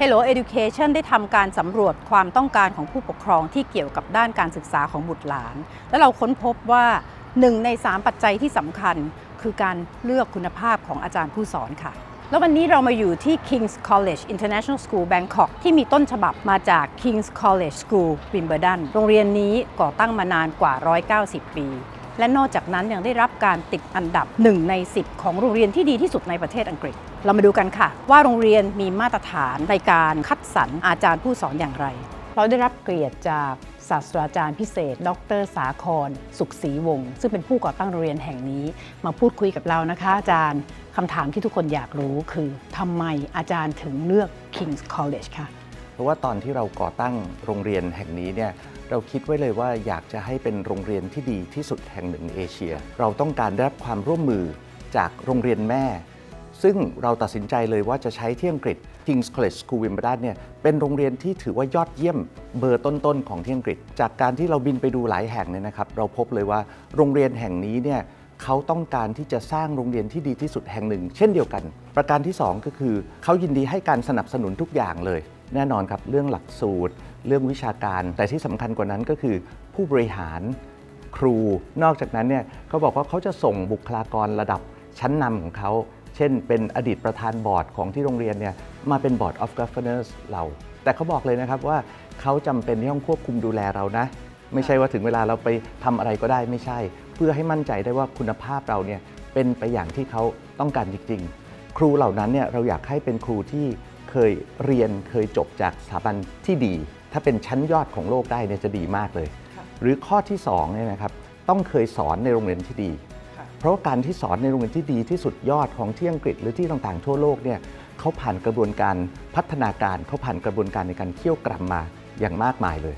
Hello Education ได้ทำการสำรวจความต้องการของผู้ปกครองที่เกี่ยวกับด้านการศึกษาของบุตรหลาน และเราค้นพบว่าหนึ่งใน 3 ปัจจัยที่สำคัญ คือการเลือกคุณภาพของอาจารย์ผู้สอนค่ะ แล้ววันนี้เรามาอยู่ที่ King's College International School Bangkok ที่มีต้นฉบับมาจาก King's College School Wimbledon โรงเรียนนี้ก่อตั้งมานานกว่า 190 ปี และนอกจากนั้นยังได้รับการติดอันดับ 1 ใน 10 ของโรงเรียนที่ดีที่สุดในประเทศอังกฤษ เรามาดูกันค่ะ ว่าโรงเรียนมีมาตรฐานในการคัดสรรอาจารย์ผู้สอนอย่างไร เราได้รับเกียรติจากศาสตราจารย์พิเศษ ดร สาคร สุขศรีวงศ์ซึ่งเป็นผู้ก่อตั้งโรงเรียนแห่งนี้ มาพูดคุยกับเรานะคะ อาจารย์คำถามที่ทุกคนอยากรู้คือทำไมอาจารย์ถึงเลือก King's College คะ เพราะว่าตอนที่เราก่อตั้งโรงเรียนแห่งนี้เนี่ยเราคิดไว้เลยว่าอยากจะให้เป็นโรงเรียนที่ดีที่สุดแห่งหนึ่งในเอเชีย เราต้องการได้รับความร่วมมือจากโรงเรียนแม่ ซึ่งเราตัดสินใจเลยว่าจะใช้ที่อังกฤษ King's College School Wimbledon เนี่ยเป็นโรงเรียนที่ถือว่ายอดเยี่ยมเบอร์ต้นๆของที่อังกฤษ จากการที่เราบินไปดูหลายแห่งเนี่ยนะครับ เราพบเลยว่าโรงเรียนแห่งนี้เนี่ยเขาต้องการที่จะสร้างโรงเรียนที่ดีที่สุดแห่งหนึ่ง เช่นเดียวกัน ประการที่สองก็คือเขายินดีให้การสนับสนุนทุกอย่างเลย แน่นอนครับเรื่องหลักสูตร เรื่องวิชาการ แต่ที่สำคัญกว่านั้นก็คือผู้บริหารครู นอกจากนั้นเนี่ยเขาบอกว่าเขาจะส่งบุคลากรระดับชั้นนำของเขา เช่น เป็นอดีตประธานบอร์ดของที่โรงเรียนเนี่ยมาเป็น Board of Governors เรา แต่เขาบอกเลยนะครับว่าเขาจำเป็นที่ต้องควบคุมดูแลเรานะ ไม่ใช่ว่าถึงเวลาเราไปทำอะไรก็ได้ไม่ใช่ เพื่อให้มั่นใจได้ว่าคุณภาพเราเนี่ยเป็นไปอย่างที่เขาต้องการจริง ๆ ครูเหล่านั้นเนี่ยเราอยากให้เป็นครูที่ เคยเรียนเคยจบจากสถาบันที่ดี ถ้าเป็นชั้นยอดของโลกได้เนี่ยจะดีมากเลย หรือข้อที่2เนี่ยนะครับต้องเคยสอนในโรงเรียนที่ดี เพราะว่าการที่สอนในโรงเรียนที่ดีที่สุดยอดของที่อังกฤษหรือที่ต่างๆทั่วโลกเนี่ยเขาผ่านกระบวนการพัฒนาการเขาผ่านกระบวนการในการเคี่ยวกรำมาอย่างมากมายเลย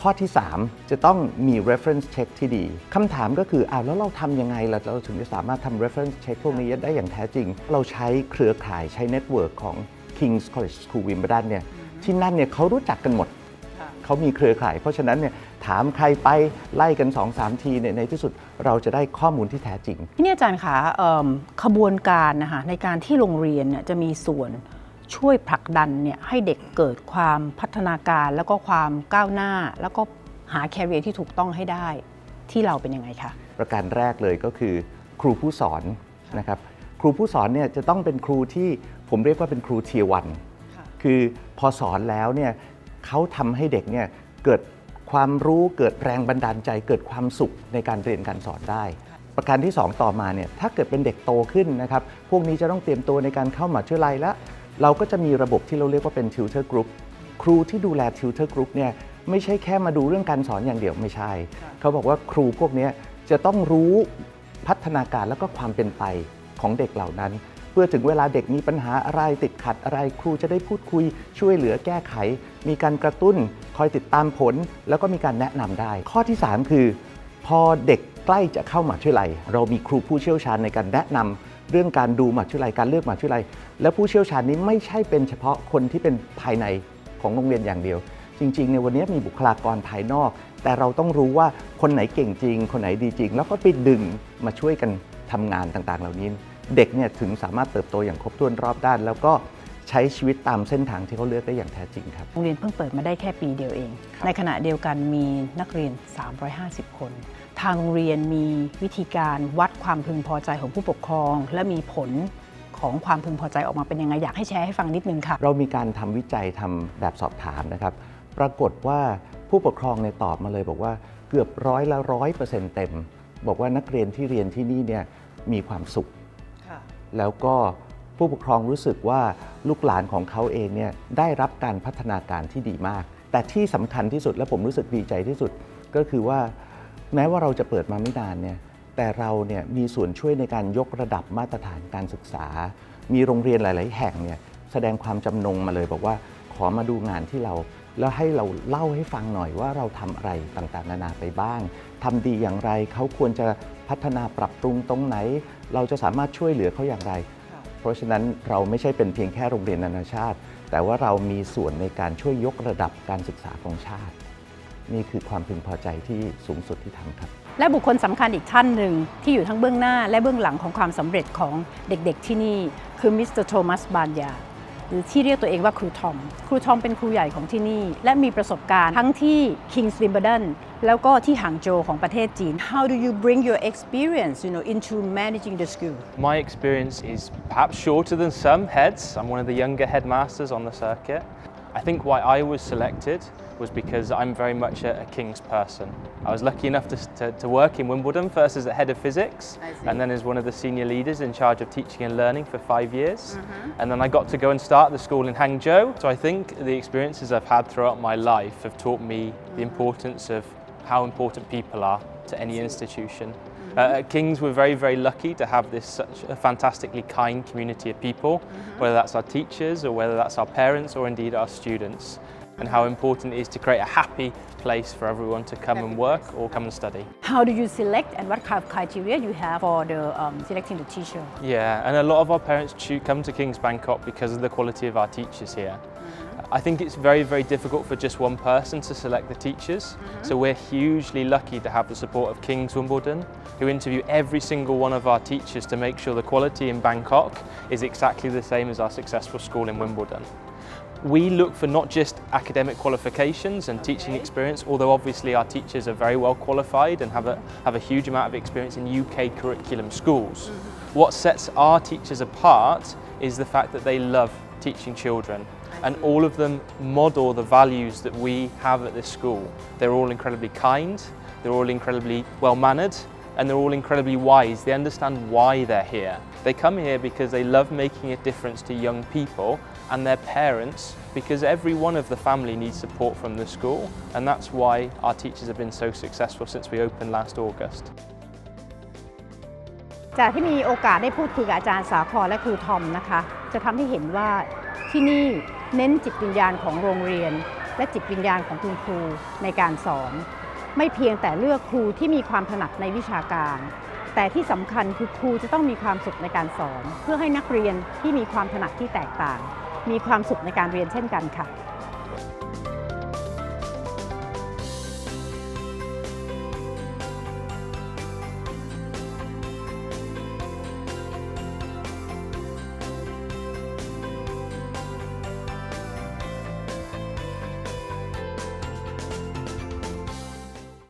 ข้อที่ 3 จะต้องมี reference check ที่ดีคำถามก็คืออ้าวแล้วเราทำยังไงล่ะเราถึงจะสามารถทำ reference check พวกนี้ได้อย่างแท้จริง เราใช้เครือข่ายใช้ network ของ King's College School Wimbledon เนี่ยที่นั่นเนี่ยเขารู้จักกันหมด เขามีเครือข่าย เพราะฉะนั้นเนี่ยถามใครไปไล่กัน2-3ทีเนี่ยในที่สุดเราจะได้ข้อมูลที่แท้จริง ที่นี่อาจารย์คะเอิ่มขบวนการนะคะในการที่โรงเรียนเนี่ยจะมีส่วนช่วยผลักดันเนี่ยให้เด็กเกิดความพัฒนาการแล้วก็ความก้าวหน้า แล้วก็หาแคริเอร์ที่ถูกต้องให้ได้ที่เราเป็นยังไงคะ ประการแรกเลยก็คือครูผู้สอนนะครับ ครูผู้สอนเนี่ยจะต้องเป็นครูที่ผมเรียกว่าเป็นครูเทียวันคือพอสอนแล้วเนี่ยเขาทำให้เด็กเนี่ยเกิดความรู้เกิดแรงบันดาลใจ เกิดความสุขในการเรียนการสอนได้ ประการที่ 2 ต่อมาเนี่ยถ้าเกิดเป็นเด็กโตขึ้นนะครับพวกนี้จะต้องเตรียมตัวในการเข้ามหาวิทยาลัยแล้วเราก็จะมีระบบที่เราเรียกว่าเป็น tutor group ครูที่ดูแล tutor group เนี่ยไม่ใช่แค่มาดูเรื่องการสอนอย่างเดียวไม่ใช่ เขาบอกว่าครูพวกเนี้ยจะต้องรู้พัฒนาการแล้วก็ความเป็นไป ของเด็กเหล่านั้น เพื่อถึงเวลาเด็กมีปัญหาอะไรติดขัดอะไรครูจะได้พูดคุย ช่วยเหลือแก้ไข มีการกระตุ้น คอยติดตามผล แล้วก็มีการแนะนำได้ ข้อที่ 3 คือ พอเด็กใกล้จะเข้ามหาวิทยาลัย เรามีครูผู้เชี่ยวชาญในการแนะนำเรื่องการดูมหาวิทยาลัยการเลือกมหาวิทยาลัย และผู้เชี่ยวชาญนี้ไม่ใช่เป็นเฉพาะคนที่เป็นภายในของโรงเรียนอย่างเดียว จริงๆ ในวันนี้มีบุคลากรภายนอก แต่เราต้องรู้ว่าคนไหนเก่งจริง คนไหนดีจริง แล้วก็ไปดึงมาช่วยกัน ทำงานต่างๆ เหล่านี้ เด็กเนี่ยถึงสามารถเติบโตอย่างครบถ้วนรอบด้าน แล้วก็ใช้ชีวิตตามเส้นทางที่เขาเลือกได้อย่างแท้จริงครับ โรงเรียนเพิ่งเปิดมาได้แค่ปีเดียวเอง ในขณะเดียวกันมีนักเรียน 350 คน ทางโรงเรียนมีวิธีการวัดความพึงพอใจของผู้ปกครอง และมีผลของความพึงพอใจออกมาเป็นยังไงอยากให้แชร์ให้ฟังนิดนึงค่ะ เรามีการทำวิจัยทำแบบสอบถามนะครับ ปรากฏว่าผู้ปกครองในยตอบมาเลยบอกว่าเกือบร้อยละร้อยเปอร์เซ็นต์เต็ม บอกว่านักเรียนที่เรียนที่นี่เนี่ยมีความสุข แล้วก็ผู้ปกครองรู้สึกว่าลูกหลานของเขาเองเนี่ยได้รับการพัฒนาการที่ดีมาก แต่ที่สำคัญที่สุดและผมรู้สึกดีใจที่สุดก็คือว่าแม้ว่าเราจะเปิดมาไม่นานเนี่ยแต่เราเนี่ยมีส่วนช่วยในการยกระดับมาตรฐานการศึกษา มีโรงเรียนหลาย ๆ แห่งเนี่ยแสดงความจำนงมาเลยบอกว่าขอมาดูงานที่เรา แล้วให้เราเล่าให้ฟังหน่อยว่าเราทำอะไรต่างๆ นานาไปบ้างทำดีอย่างไรเขาควรจะพัฒนาปรับปรุงตรงไหน เราจะสามารถช่วยเหลือเขาอย่างไร เพราะฉะนั้นเราไม่ใช่เป็นเพียงแค่โรงเรียนนานาชาติ แต่ว่าเรามีส่วนในการช่วยยกระดับการศึกษาของชาติ นี่คือความพึงพอใจที่สูงสุดที่ทำครับ และบุคคลสำคัญอีกท่านหนึ่งที่อยู่ทั้งเบื้องหน้าและเบื้องหลังของความสำเร็จของเด็กๆที่นี่ คือมิสเตอร์โทมัสบานยา หรือที่เรียกตัวเองว่าครูทอม ครูทอมเป็นครูใหญ่ของที่นี่ และมีประสบการณ์ทั้งที่ King's Wimbledon แล้วก็ที่หางโจวของประเทศจีน How do you bring your experience you know into managing the school My experience is perhaps shorter than some heads. I'm one of the younger headmasters on the circuit. I think why I was selected was because I'm very much a, a King's person. I was lucky enough to, to, to work in Wimbledon, first as the head of physics, and then as one of the senior leaders in charge of teaching and learning for five years. And then I got to go and start the school in Hangzhou. So I think the experiences I've had throughout my life have taught me the importance of how important people are to any institution. Uh, at King's, we're very, very lucky to have this such a fantastically kind community of people, whether that's our teachers or whether that's our parents or indeed our students, and how important it is to create a happy place for everyone to come and work or come and study. How do you select and what kind of criteria you have for the um, selecting the teacher Yeah, and a lot of our parents choo- come to King's Bangkok because of the quality of our teachers here. I think it's very, very difficult for just one person to select the teachers. Mm-hmm. So we're hugely lucky to have the support of King's Wimbledon, who interview every single one of our teachers to make sure the quality in Bangkok is exactly the same as our successful school in Wimbledon. We look for not just academic qualifications and teaching experience, although obviously our teachers are very well qualified and have a, have a huge amount of experience in UK curriculum schools. Mm-hmm. What sets our teachers apart is the fact that they love teaching children And all of them model the values that we have at this school. They're all incredibly kind, they're all incredibly well mannered, and they're all incredibly wise. They understand why they're here. They come here because they love making a difference to young people and their parents because every one of the family needs support from the school, and that's why our teachers have been so successful since we opened last August. จากที่มีโอกาสได้พูดคุยกับอาจารย์สาครและครูทอมนะคะ จะทำให้เห็นว่าที่นี่ เน้นจิตวิญญาณของโรงเรียน และจิตวิญญาณของคุณครูในการสอน ไม่เพียงแต่เลือกครูที่มีความถนัดในวิชาการ แต่ที่สำคัญคือครูจะต้องมีความสุขในการสอน เพื่อให้นักเรียนที่มีความถนัดที่แตกต่าง มีความสุขในการเรียนเช่นกันค่ะ